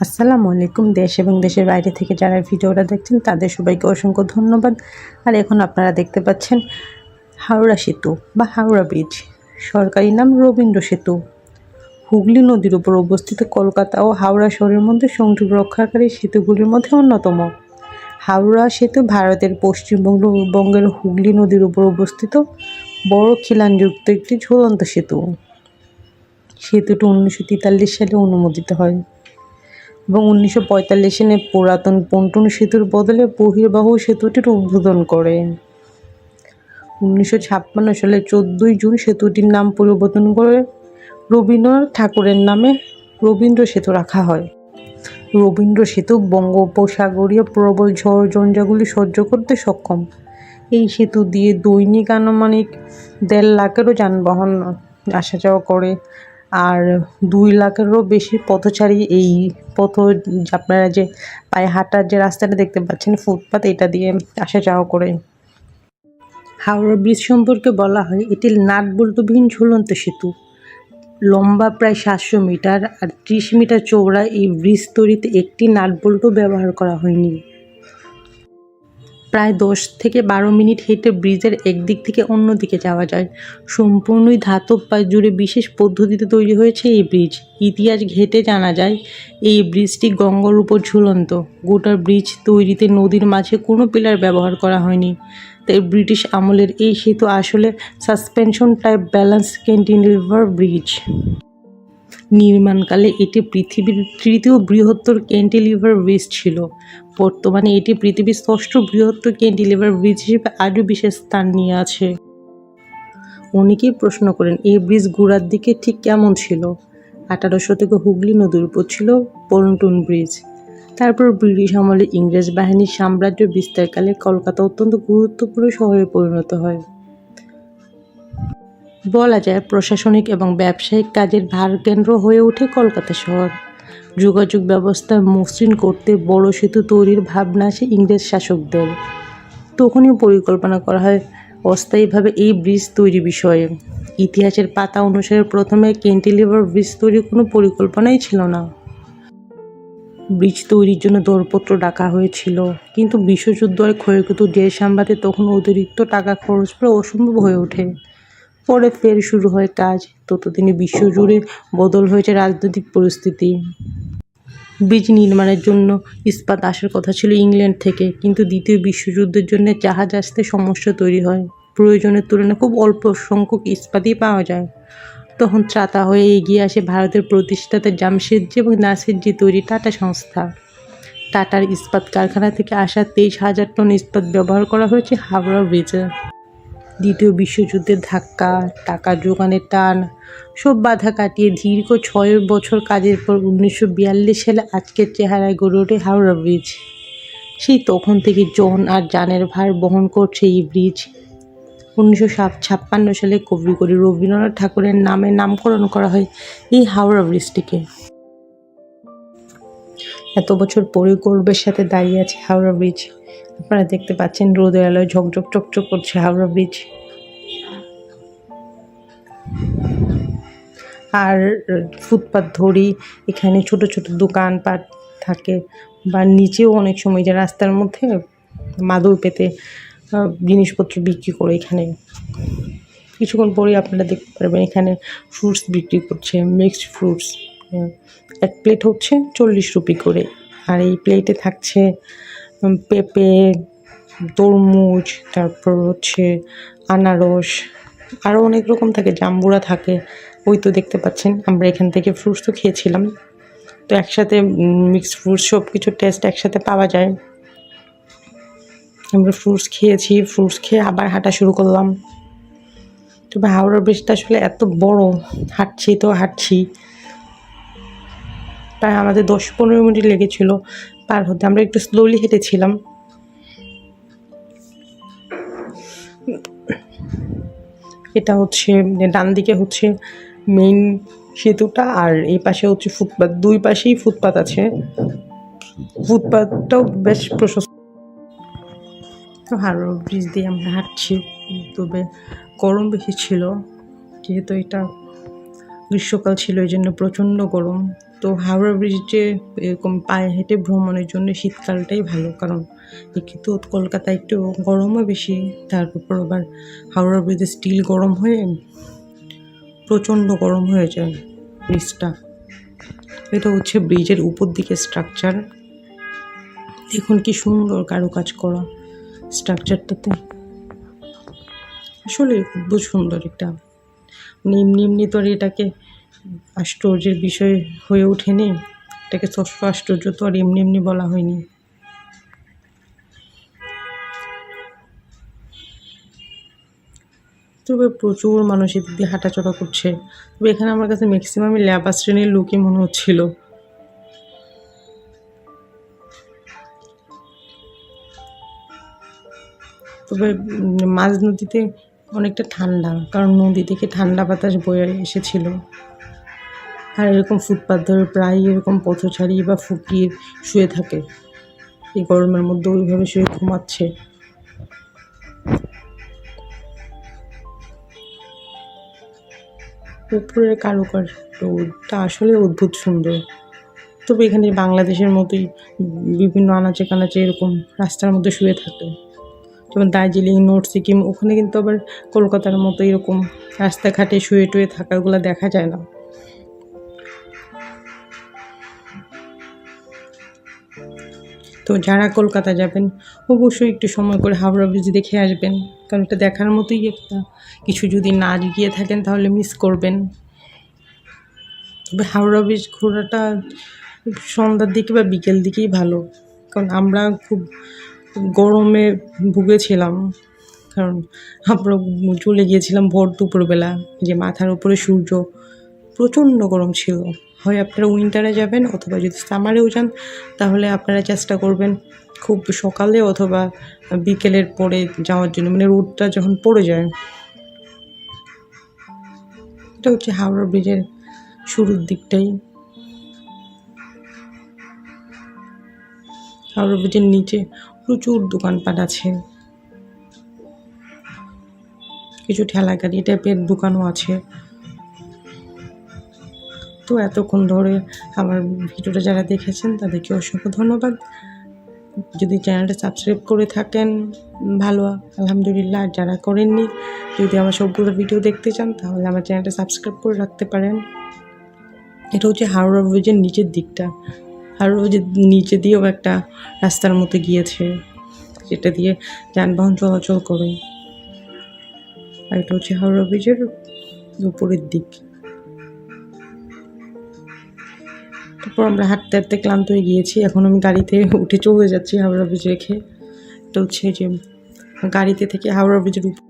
আসসালামু আলাইকুম। দেশ এবং দেশের বাইরে থেকে যারা ভিডিওটা দেখছেন, তাদের সবাইকে অসংখ্য ধন্যবাদ। আর এখন আপনারা দেখতে পাচ্ছেন হাওড়া সেতু বা হাওড়া ব্রিজ। সরকারি নাম রবীন্দ্র সেতু। হুগলি নদীর উপর অবস্থিত কলকাতা ও হাওড়া শহরের মধ্যে সংযোগ রক্ষাকারী সেতুগুলির মধ্যে অন্যতম। হাওড়া সেতু ভারতের পশ্চিমবঙ্গ বঙ্গের হুগলি নদীর উপর অবস্থিত বড় খিলানযুক্ত একটি ঝুলন্ত সেতু। সেতুটি উনিশশো তেতাল্লিশ সালে অনুমোদিত হয়। এবং উনিশশো পঁয়তাল্লিশ সালে পুরাতন পন্টুন সেতুর বদলে বহির্বাহু সেতুটির উদ্বোধন করে। উনিশশো সালে চোদ্দোই জুন সেতুটির নাম পরিবর্তন করে রবীন্দ্রনাথ ঠাকুরের নামে রবীন্দ্র সেতু রাখা হয়। রবীন্দ্র সেতু বঙ্গোপসাগরীয় প্রবল ঝড় ঝঞ্ঝাগুলি সহ্য করতে সক্ষম। এই সেতু দিয়ে দৈনিক আনুমানিক দেড় লাখেরও যানবাহন আসা যাওয়া করে। আর দুই লাখেরও বেশি পথচারী এই পথ আপনারা যে পায়ে হাঁটার যে রাস্তাটা দেখতে পাচ্ছেন, ফুটপাত, এটা দিয়ে আসা যাওয়া করে। হাওড়া ব্রিজ সম্পর্কে বলা হয়, এটি নাট বল্টুবিহীন ঝুলন্ত সেতু। লম্বা প্রায় সাতশো মিটার আর ত্রিশ মিটার চৌড়া এই ব্রিজ তৈরিতে একটি নাট ব্যবহার করা হয়নি। প্রায় দশ থেকে বারো মিনিট হেঁটে ব্রিজের একদিক থেকে অন্য দিকে যাওয়া যায়। সম্পূর্ণই ধাতব বা জুড়ে বিশেষ পদ্ধতিতে তৈরি হয়েছে এই ব্রিজ। ইতিহাস ঘেটে জানা যায়, এই ব্রিজটি গঙ্গার উপর ঝুলন্ত। গোটা ব্রিজ তৈরিতে নদীর মাঝে কোনো পিলার ব্যবহার করা হয়নি। তাই ব্রিটিশ আমলের এই সেতু আসলে suspension type balance cantilever bridge. নির্মাণকালে এটি পৃথিবীর তৃতীয় বৃহত্তর ক্যান্টিলিভার ব্রিজ ছিল। বর্তমানে এটি পৃথিবীর ষষ্ঠ বৃহত্তর ক্যান্টিলিভার ব্রিজ হিসেবে আরও বিশেষ স্থান নিয়ে আছে। অনেকেই প্রশ্ন করেন, এই ব্রিজ গোড়ার দিকে ঠিক কেমন ছিল? আঠারো শতকে হুগলি নদীর উপর ছিল পন্টুন ব্রিজ। তারপর ব্রিটিশ আমলে ইংরেজ বাহিনীর সাম্রাজ্য বিস্তারকালে কলকাতা অত্যন্ত গুরুত্বপূর্ণ শহরে পরিণত হয়। বলা যায় প্রশাসনিক এবং ব্যবসায়িক কাজের ভারকেন্দ্র হয়ে ওঠে কলকাতা শহর। যোগাযোগ ব্যবস্থা মসৃণ করতে বড় সেতু তৈরির ভাবনা আসে ইংরেজ শাসকদের। তখনই পরিকল্পনা করা হয় অস্থায়ীভাবে এই ব্রিজ তৈরি বিষয়ে। ইতিহাসের পাতা অনুসারে প্রথমে ক্যান্টিলিভার ব্রিজ তৈরির কোনো পরিকল্পনাই ছিল না। ব্রিজ তৈরির জন্য দরপত্র ডাকা হয়েছিল, কিন্তু বিশ্বযুদ্ধ আর ক্ষয়ক্ষত দেশ সামলাতে তখন অতিরিক্ত টাকা খরচ করা অসম্ভব হয়ে ওঠে। পরে ফের শুরু হয় কাজ। ততদিনে বিশ্বজুড়ে বদল হয়েছে রাজনৈতিক পরিস্থিতি। ব্রিজ নির্মাণের জন্য ইস্পাত আসার কথা ছিল ইংল্যান্ড থেকে, কিন্তু দ্বিতীয় বিশ্বযুদ্ধের জন্য জাহাজ আসতে সমস্যা তৈরি হয়। প্রয়োজনের তুলনায় খুব অল্প সংখ্যক ইস্পাতই পাওয়া যায়। তখন ত্রাতা হয়ে এগিয়ে আসে ভারতের প্রতিষ্ঠাতা জামশেদজি এবং নাসিরজি তৈরি টাটা সংস্থা। টাটার ইস্পাত কারখানা থেকে আসা তেইশ হাজার টন ইস্পাত ব্যবহার করা হয়েছে হাওড়া ব্রিজে। দ্বিতীয় বিশ্বযুদ্ধের ধাক্কা, টাকা জোগানের টান, সব বাধা কাটিয়ে দীর্ঘ ছয় বছর কাজের পর উনিশশো বিয়াল্লিশ সালে আজকের চেহারায় গড়ে ওঠে হাওড়া ব্রিজ। সেই তখন থেকে জন আর জানের ভার বহন করছে এই ব্রিজ। উনিশশো ছাপ্পান্ন সালে কবিগুরু রবীন্দ্রনাথ ঠাকুরের নামে নামকরণ করা হয় এই হাওড়া ব্রিজটিকে। এত বছর পরে গর্বের সাথে দাঁড়িয়ে আছে হাওড়া ব্রিজ। আপনারা দেখতে পাচ্ছেন রোদের আলোয় ঝকঝক চকচক করছে হাওড়া ব্রিজ। আর ফুটপাত ধরি, এখানে ছোট ছোট দোকানপাট থাকে, বা নিচেও অনেক সময় যে রাস্তার মধ্যে মাদুর পেতে জিনিসপত্র বিক্রি করে এখানে। কিছুক্ষণ পরেই আপনারা দেখতে পারবেন এখানে ফ্রুটস বিক্রি করছে মিক্সড ফ্রুটস এক প্লেট হচ্ছে চল্লিশ রুপি করে। আর এই প্লেটে থাকছে পেঁপে, তরমুজ, তারপর হচ্ছে আনারস আরও অনেক রকম থাকে, জাম্বুরা থাকে। ওই তো দেখতে পাচ্ছেন, আমরা এখান থেকে ফ্রুটস তো খেয়েছিলাম। তো একসাথে মিক্সড ফ্রুটস সব কিছু টেস্ট একসাথে পাওয়া যায়। আমরা ফ্রুটস খেয়েছি ফ্রুটস খেয়ে আবার হাঁটা শুরু করলাম। তবে হাওড়া ব্রিজটা আসলে এত বড়, হাঁটছি তো হাঁটছি। প্রায় আমাদের দশ পনেরো মিনিট লেগেছিল। পার হতে আমরা একটু স্লোলি হেঁটেছিলাম। এটা হচ্ছে, ডান দিকে হচ্ছে মেইন সেতুটা আর এই পাশে হচ্ছে ফুটপাত, দুই পাশেই ফুটপাত আছে। ফুটপাতটাও বেশ প্রশস্ত। তো ব্রিজ দিয়ে আমরা হাঁটছি। তবে গরম বেশি ছিল, যেহেতু এটা গ্রীষ্মকাল ছিল, এই জন্য প্রচণ্ড গরম। তো হাওড়া ব্রিজে এরকম পায়ে হেঁটে ভ্রমণের জন্য শীতকালটাই ভালো, কারণ একে তো কলকাতা একটু গরমও বেশি তারপর আবার হাওড়া ব্রিজে স্টিল গরম হয়ে প্রচণ্ড গরম হয়ে যায় ব্রিজটা। এটা হচ্ছে ব্রিজের উপর দিকে স্ট্রাকচার দেখুন কি সুন্দর কারুকাজ করা স্ট্রাকচারটাতে আসলে খুব সুন্দর মানে এমনি এমনি তো আর এটাকে আশ্চর্যের বিষয় হয়ে ওঠেনি। এটাকে ষষ্ঠ আশ্চর্য তো আর এমনি এমনি বলা হয়নি। তবে প্রচুর মানুষ এদিক দিয়ে হাঁটাচলা করছে। তবে এখানে আমার কাছে ম্যাক্সিমামই ল্যাবা শ্রেণির লোকই মনে হচ্ছিল। তবে মাঝ নদীতে অনেকটা ঠান্ডা, কারণ নদী থেকে ঠান্ডা বাতাস বয়ে এসেছিল। আর এরকম ফুটপাথ ধরে প্রায় এরকম পথচারী বা ফকির শুয়ে থাকে। এই গরমের মধ্যে ওইভাবে শুয়ে ঘুমাচ্ছে। উপরের কারুকার্যটা আসলে অদ্ভুত সুন্দর। তবে এখানে বাংলাদেশের মতোই বিভিন্ন আনাচে কানাচে এরকম রাস্তার মধ্যে শুয়ে থাকে। যেমন দার্জিলিং নর্থ সিকিম ওখানে কিন্তু আবার কলকাতার মতো এরকম রাস্তাঘাটে শুয়ে টুয়ে থাকাগুলো দেখা যায় না। তো যারা কলকাতা যাবেন, অবশ্যই একটু সময় করে হাওড়া ব্রিজ দেখে আসবেন। কারণ এটা দেখার মতোই একটা কিছু যদি না গিয়ে থাকেন তাহলে মিস করবেন। তবে হাওড়া ব্রিজ ঘোরাটা সন্ধ্যার দিকে বা বিকেল দিকেই ভালো। কারণ আমরা খুব গরমে ভুগেছিলাম। কারণ আমরা চলে গিয়েছিলাম ভোর দুপুরবেলা, যে মাথার উপরে সূর্য প্রচণ্ড গরম ছিল। হয় আপনারা উইন্টারে যাবেন অথবা যদি সামারেও যান, তাহলে আপনারা চেষ্টা করবেন খুব সকালে অথবা বিকেলের পরে যাওয়ার জন্য মানে রোডটা যখন পড়ে যায়। এটা হচ্ছে হাওড়া ব্রিজের শুরুর দিকটাই। হাওড়া ব্রিজের নিচে প্রচুর দোকানপাট আছে। কিছু ঠেলা গাড়ি টাইপের দোকানও আছে। তো এতক্ষণ ধরে আমার ভিডিওটা যারা দেখেছেন, তাদেরকে অসংখ্য ধন্যবাদ। যদি চ্যানেলটা সাবস্ক্রাইব করে থাকেন, ভালো, আলহামদুলিল্লাহ। যারা করেননি, যদি আমার সবগুলো ভিডিও দেখতে চান, তাহলে আমার চ্যানেলটা সাবস্ক্রাইব করে রাখতে পারেন। এটা হচ্ছে হাওড়া ব্রিজের নিচের দিকটা। হাওড়া ব্রিজের নিচে দিয়েও একটা রাস্তার মতো গিয়েছে, যেটা দিয়ে যানবাহন চলাচল করে। আর এটা হচ্ছে হাওড়া ব্রিজের উপরের দিক। তারপর আমরা হাঁটতে হাঁটতে ক্লান্ত হয়ে গিয়েছি। এখন আমি গাড়িতে উঠে চলে যাচ্ছি হাওড়া ব্রিজ রেখে। এটা হচ্ছে যে গাড়িতে থেকে হাওড়া ব্রিজের উপর